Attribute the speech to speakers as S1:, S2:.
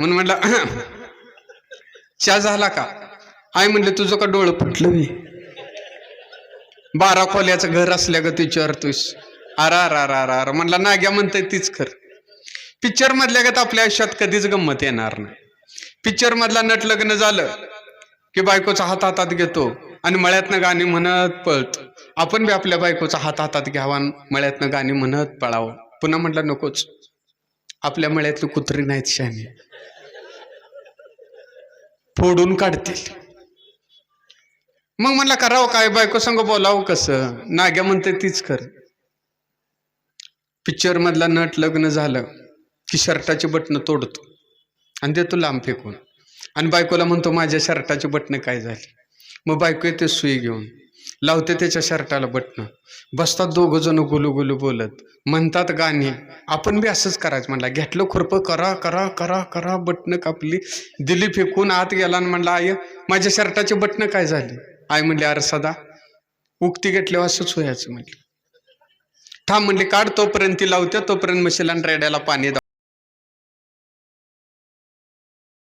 S1: म्हणून म्हटला चहा झाला का? आई म्हणले तुझं का डोळं फुटलं मी बारा खोल्याचं घर असल्या ग विचारतोस अरा अरा अरा अरा रा म्हणला नाग्या म्हणतंय तीच खर. पिक्चर मधल्या गत आपल्या आयुष्यात कधीच गंमत येणार नाही. पिक्चर मधला नट लग्न झालं की बायकोचा हात हातात घेतो आणि मळ्यातनं गाणी म्हणत पळत. आपण बी आपल्या बायकोचा हात हातात घ्यावा मळ्यातनं गाणी म्हणत पळावं. पुन्हा म्हटलं नकोच. आपल्या मळ्यातली कुत्री नाहीत शाने फोडून काढतील. मग म्हणला करावं काय बायको संग बोलावं कसं? नाग्या म्हणते तीच कर पिक्चर मधला नट लग्न झालं की शर्टाची बटणं तोडतो आणि देतो लांब फेकून. आणि बायकोला म्हणतो माझ्या शर्टाची बटणं काय झाली? मग बायको येते सुई घेऊन. लावते त्याच्या शर्टाला बटणं. बसतात दोघं जण गुलू गुलू बोलत. म्हणतात गाणी आपण बी असंच करायचं. म्हणला घेतलं खुरपं करा करा करा करा बटणं कापली. दिली फेकून आत गेला आणि म्हणला आय माझ्या शर्टाची बटणं काय झाली? आई म्हणली अरे सदा उक्ती घेतल्यावर असंच व्हायचं म्हणले थांब म्हणले काढ तोपर्यंत ती लावते तोपर्यंत मशीला रेड्याला पाणी